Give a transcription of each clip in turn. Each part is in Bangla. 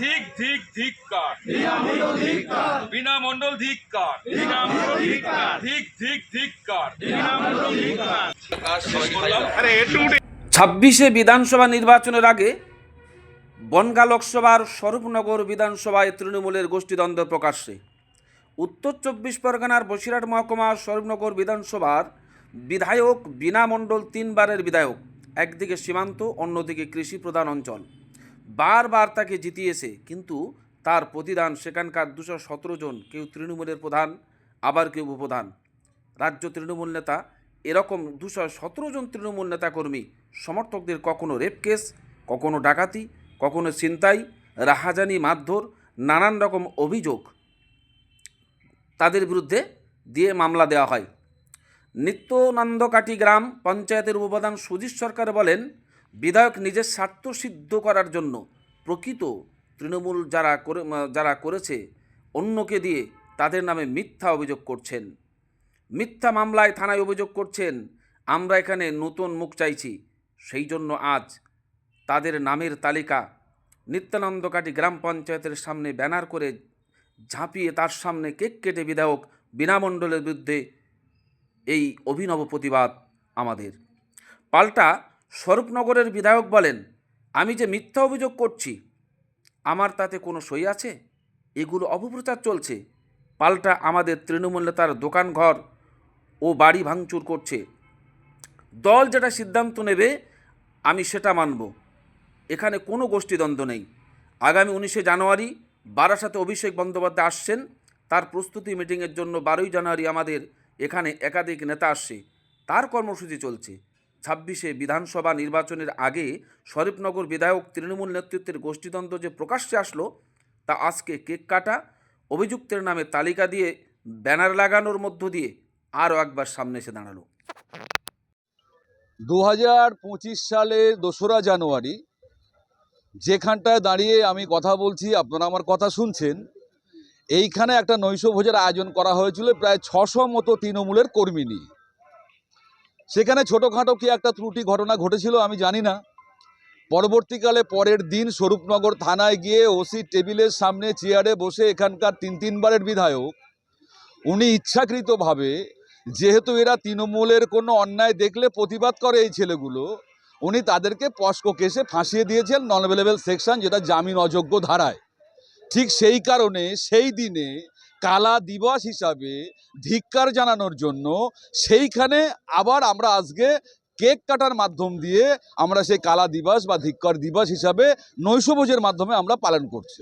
ধিক ধিক ধিক্কার বিনা মন্ডল ধিক্কার ধিক ধিক ধিক্কার ছাব্বিশে বিধানসভা নির্বাচনের আগে বনগা লোকসভার স্বরূপনগর বিধানসভায় তৃণমূলের গোষ্ঠীদ্বন্দ্ব প্রকাশ্যে। উত্তর চব্বিশ পরগনার বসিরহাট মহকুমার স্বরূপনগর বিধানসভার বিধায়ক বিনা মণ্ডল তিনবারের বিধায়ক একদিকে সীমান্ত অন্যদিকে কৃষি প্রধান অঞ্চল। বারবার তাকে জিতিয়েছে, কিন্তু তার প্রতিদান সেখানকার দুশো সতেরো জন, কেউ তৃণমূলের প্রধান, আবার কেউ উপপ্রধান। রাজ্য তৃণমূল নেতা, এরকম দুশো সতেরো জন তৃণমূল নেতাকর্মী, সমর্থকদের কখনো রেপ কেস, কখনো ডাকাতি, কখনো ছিনতাই, রাহাজানি মারধর, নানান রকম অভিযোগ তাদের বিরুদ্ধে দিয়ে মামলা দেওয়া হয়। নিত্যানন্দকাঠি গ্রাম পঞ্চায়েতের উপপ্রধান সুজিত সরকার বলেন বিধায়ক নিজের স্বার্থ সিদ্ধ করার জন্য প্রকৃত তৃণমূল যারা করে যারা করেছে, অন্যকে দিয়ে তাদের নামে মিথ্যা অভিযোগ করছেন। মিথ্যা মামলায় থানায় অভিযোগ করছেন, আমরা এখানে নতুন মুখ চাইছি, সেই জন্য আজ তাদের নামের তালিকা নিত্যানন্দকাঠি গ্রাম পঞ্চায়েতের সামনে ব্যানার করে ঝাঁপিয়ে তার সামনে কেক কেটে বিধায়ক বিনামণ্ডলের বিরুদ্ধে এই অভিনব প্রতিবাদ আমাদের। পাল্টা স্বরূপনগরের বিধায়ক বলেন, আমি যে মিথ্যা অভিযোগ করছি, আমার তাতে কোনো সই আছে? এগুলো অপপ্রচার চলছে। পাল্টা আমাদের তৃণমূল নেতার দোকানঘর ও বাড়ি ভাঙচুর করছে। দল যেটা সিদ্ধান্ত নেবে, আমি সেটা মানব। এখানে কোনো গোষ্ঠীদ্বন্দ্ব নেই। আগামী উনিশে জানুয়ারি বারাসাতে অভিষেক বন্দ্যোপাধ্যায় আসছেন। তার প্রস্তুতি মিটিংয়ের জন্য বারোই জানুয়ারি আমাদের এখানে একাধিক নেতা আসছে। তার কর্মসূচি চলছে। ছাব্বিশে বিধানসভা নির্বাচনের আগে শরীফনগর বিধায়ক তৃণমূল নেতৃত্বের গোষ্ঠীদ্বন্দ্ব যে প্রকাশ্যে আসলো, তা আজকে কেক কাটা। অভিযুক্তের নামে তালিকা দিয়ে ব্যানার লাগানোর মধ্য দিয়ে আরও একবার সামনে এসে দাঁড়াল। দু হাজার পঁচিশ সালে দোসরা জানুয়ারি, যেখানটায় দাঁড়িয়ে আমি কথা বলছি, আপনারা আমার কথা শুনছেন, এইখানে একটা নৈশভোজের আয়োজন করা হয়েছিল প্রায় ছশো মতো তৃণমূলের কর্মী নিয়ে। সেখানে ছোটোখাটো কি একটা ত্রুটি ঘটনা ঘটেছিল আমি জানি না। পরবর্তীকালে পরের দিন স্বরূপনগর থানায় গিয়ে ওসি টেবিলের সামনে চেয়ারে বসে এখানকার তিন তিনবারের বিধায়ক, উনি ইচ্ছাকৃতভাবে, যেহেতু এরা তৃণমূলের কোনো অন্যায় দেখলে প্রতিবাদ করে এই ছেলেগুলো, উনি তাদেরকে পস্কো কেসে ফাঁসিয়ে দিয়েছেন নন অ্যাভেলেবেল সেকশন যেটা জামিন অযোগ্য ধারায়। ঠিক সেই কারণে সেই দিনে কালা দিবস হিসাবে ধিক্কার জানানোর জন্য সেইখানে আবার আমরা আজকে কেক কাটার মাধ্যম দিয়ে আমরা সেই কালা দিবস বা ধিক্কার দিবস হিসাবে নৈশভোজের মাধ্যমে আমরা পালন করছি।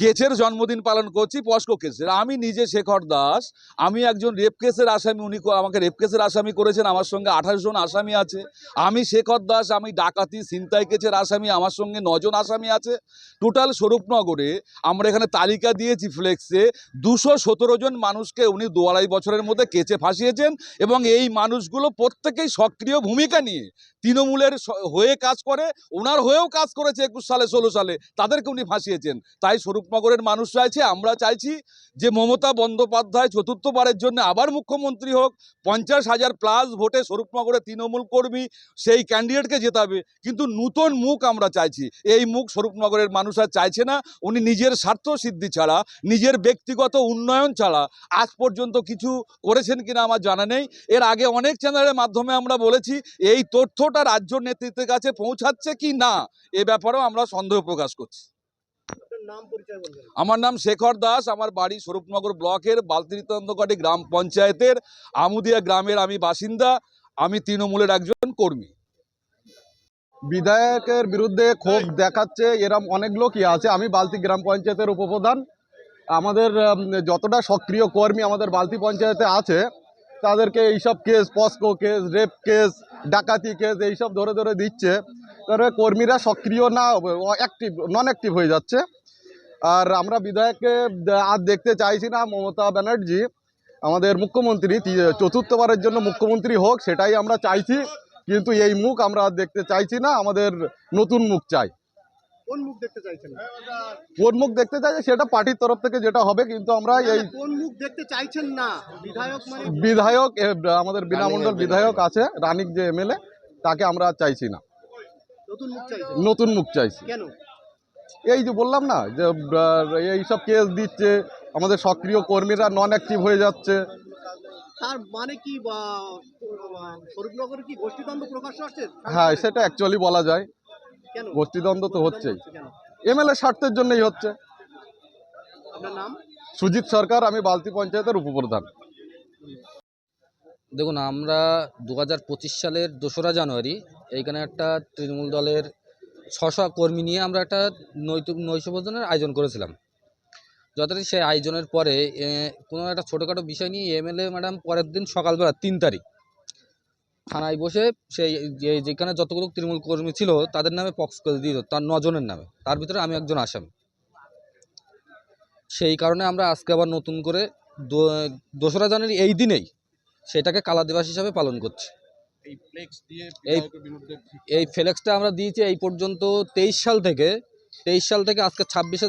কেচের জন্মদিন পালন করছি পস্কো কেসের আমি নিজে শেখর দাস, আমি একজন রেপ কেসের আসামি, উনি আমাকে রেপ কেসের আসামি করেছেন, আমার সঙ্গে আঠাশ জন আসামি আছে। আমি শেখর দাস, আমি ডাকাতি, ছিনতাই কেসের আসামি, আমার সঙ্গে নজন আসামি আছে। টোটাল স্বরূপনগরে আমরা এখানে তালিকা দিয়েছি ফ্লেক্সে দুশো সতেরো জন মানুষকে উনি দু আড়াই বছরের মধ্যে কেচে ফাঁসিয়েছেন এবং এই মানুষগুলো প্রত্যেকেই সক্রিয় ভূমিকা নিয়ে তৃণমূলের হয়ে কাজ করে, ওনার হয়েও কাজ করেছে একুশ সালে, ষোলো সালে, তাদেরকে উনি ফাঁসিয়েছেন। তাই স্বরূপনগরের মানুষ চাইছে, আমরা চাইছি যে মমতা বন্দ্যোপাধ্যায় চতুর্থবারের জন্য আবার মুখ্যমন্ত্রী হোক, পঞ্চাশ হাজার প্লাস ভোটে স্বরূপনগরের তৃণমূল কর্মী সেই ক্যান্ডিডেটকে জেতাবে। কিন্তু নূতন মুখ আমরা চাইছি। এই মুখ স্বরূপনগরের মানুষ আর চাইছে না, উনি নিজের স্বার্থ সিদ্ধি ছাড়া, নিজের ব্যক্তিগত উন্নয়ন ছাড়া। আজ পর্যন্ত কিছু করেছেন কিনা আমার জানা নেই। এর আগে অনেক চ্যানেলের মাধ্যমে আমরা বলেছি, এই তথ্যটা রাজ্য নেতৃত্বের কাছে পৌঁছাচ্ছে কি না, এ ব্যাপারেও আমরা সন্দেহ প্রকাশ করছি। আমার নাম শেখর দাস আমার বাড়ি স্বরূপনগর ব্লকের বালতিরিতন্দকাটি গ্রাম পঞ্চায়েতের আমুদিয়া গ্রামের আমি বাসিন্দা আমি তৃণমূলের একজন কর্মী। বিধায়কের বিরুদ্ধে ক্ষোভ দেখাচ্ছে এরম অনেক লোকই আছে। আমি বালতি গ্রাম পঞ্চায়েতের উপপ্রধান। আমাদের যতটা সক্রিয় কর্মী আমাদের বালতি পঞ্চায়েতে আছে তাদেরকে এইসব case POCSO case rape case ডাকাতি কেস এইসব ধরে ধরে দিচ্ছে। তাহলে কর্মীরা সক্রিয় না অ্যাক্টিভ নন অ্যাক্টিভ হয়ে যাচ্ছে। আর আমরা বিধায়ককে আর দেখতে চাইছি না মমতা ব্যানার্জি। আমাদের মুখ্যমন্ত্রী চতুর্থবারের জন্য মুখ্যমন্ত্রী হোক সেটাই আমরা চাইছি। কিন্তু এই মুখ আমরা আর দেখতে চাইছি না আমাদের নতুন মুখ চাই। কোন মুখ দেখতে চাইছেন? কোন মুখ দেখতে চাইছি সেটা পার্টির তরফ থেকে যেটা হবে কিন্তু আমরা এই কোন মুখ দেখতে চাইছেন না? বিধায়ক মানে বিধায়ক আমাদের বিনামণ্ডল বিধায়ক আছে রানিক যে এমএলএ তাকে আমরা চাইছি না। নতুন মুখ চাইছেন? নতুন মুখ চাইছি। কেন? এই যে বললাম না যে এইসব কেস দিচ্ছে আমাদের সক্রিয় কর্মীরা নন অ্যাক্টিভ হয়ে যাচ্ছে। তার মানে কি স্বরূপনগরে কি গোষ্ঠীদ্বন্দ্ব প্রকাশ আসছে? হ্যাঁ সেটা অ্যাকচুয়ালি বলা যায়। কেন? গোষ্ঠীদ্বন্দ্ব তো হচ্ছেই। হচ্ছে এমএলএ স্বার্থের জন্যই হচ্ছে। আপনার নাম? সুজিত সরকার আমি বালতি পঞ্চায়েতের উপপ্রধান। দেখুন আমরা দু হাজার পঁচিশ সালের দোসরা জানুয়ারি এইখানে একটা তৃণমূল দলের ছশো কর্মী নিয়ে আমরা একটা নৈতিক নৈশভোজনের আয়োজন করেছিলাম। যথারীতি সেই আয়োজনের পরে কোনো একটা ছোটোখাটো বিষয় নিয়ে এমএলএ ম্যাডাম পরের দিন সকালবেলা তিন তারিখ থানায় বসে সেই যে, যেখানে যতগুলো তৃণমূল কর্মী ছিল, তাদের নামে পক্স করে দিল তার নজনের নামে। তার ভিতরে আমি একজন আসামি। সেই কারণে আমরা আজকে আবার নতুন করে দোসরা জানুয়ারি এই দিনেই সেটাকে কালা দিবস হিসাবে পালন করছি। এই এই ফ্লেক্সটা আমরা দিয়েছি এই পর্যন্ত তেইশ সাল থেকে তেইশ সাল থেকে আজকে ছাব্বিশে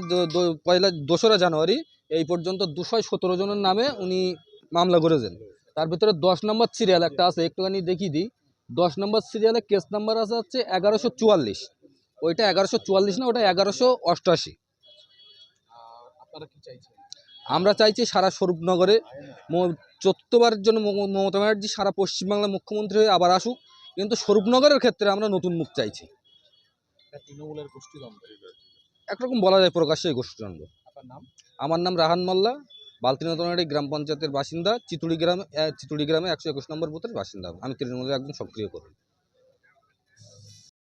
পয়লা দোসরা জানুয়ারি এই পর্যন্ত দুশো সতেরো জনের নামে উনি মামলা করেছেন। তার ভিতরে দশ নম্বর সিরিয়াল একটা আছে একটুখানি দেখিয়ে দিই। দশ নম্বর সিরিয়ালে কেস নাম্বার আছে হচ্ছে এগারোশো চুয়াল্লিশ। ওইটা এগারোশো চুয়াল্লিশ না ওটা এগারোশো অষ্টআশি আমরা চাইছি সারা স্বরূপনগরে চতুর্থবারের জন্য মমতা ব্যানার্জি সারা পশ্চিমবাংলার মুখ্যমন্ত্রী হয়ে আবার আসুক। কিন্তু স্বরূপনগরের ক্ষেত্রে আমরা নতুন মুখ চাইছি। একরকম বলা যায় প্রকাশ্যে গোষ্ঠীদ্বন্দ্ব। আমার নাম রাহান মোল্লা বালতি নতুনহাটি গ্রাম পঞ্চায়েতের বাসিন্দা চিতুড়ি গ্রামে চিতুড়ি গ্রামে একশো একুশ নম্বর বুথের বাসিন্দা। আমি তৃণমূলের একজন সক্রিয় কর্মী।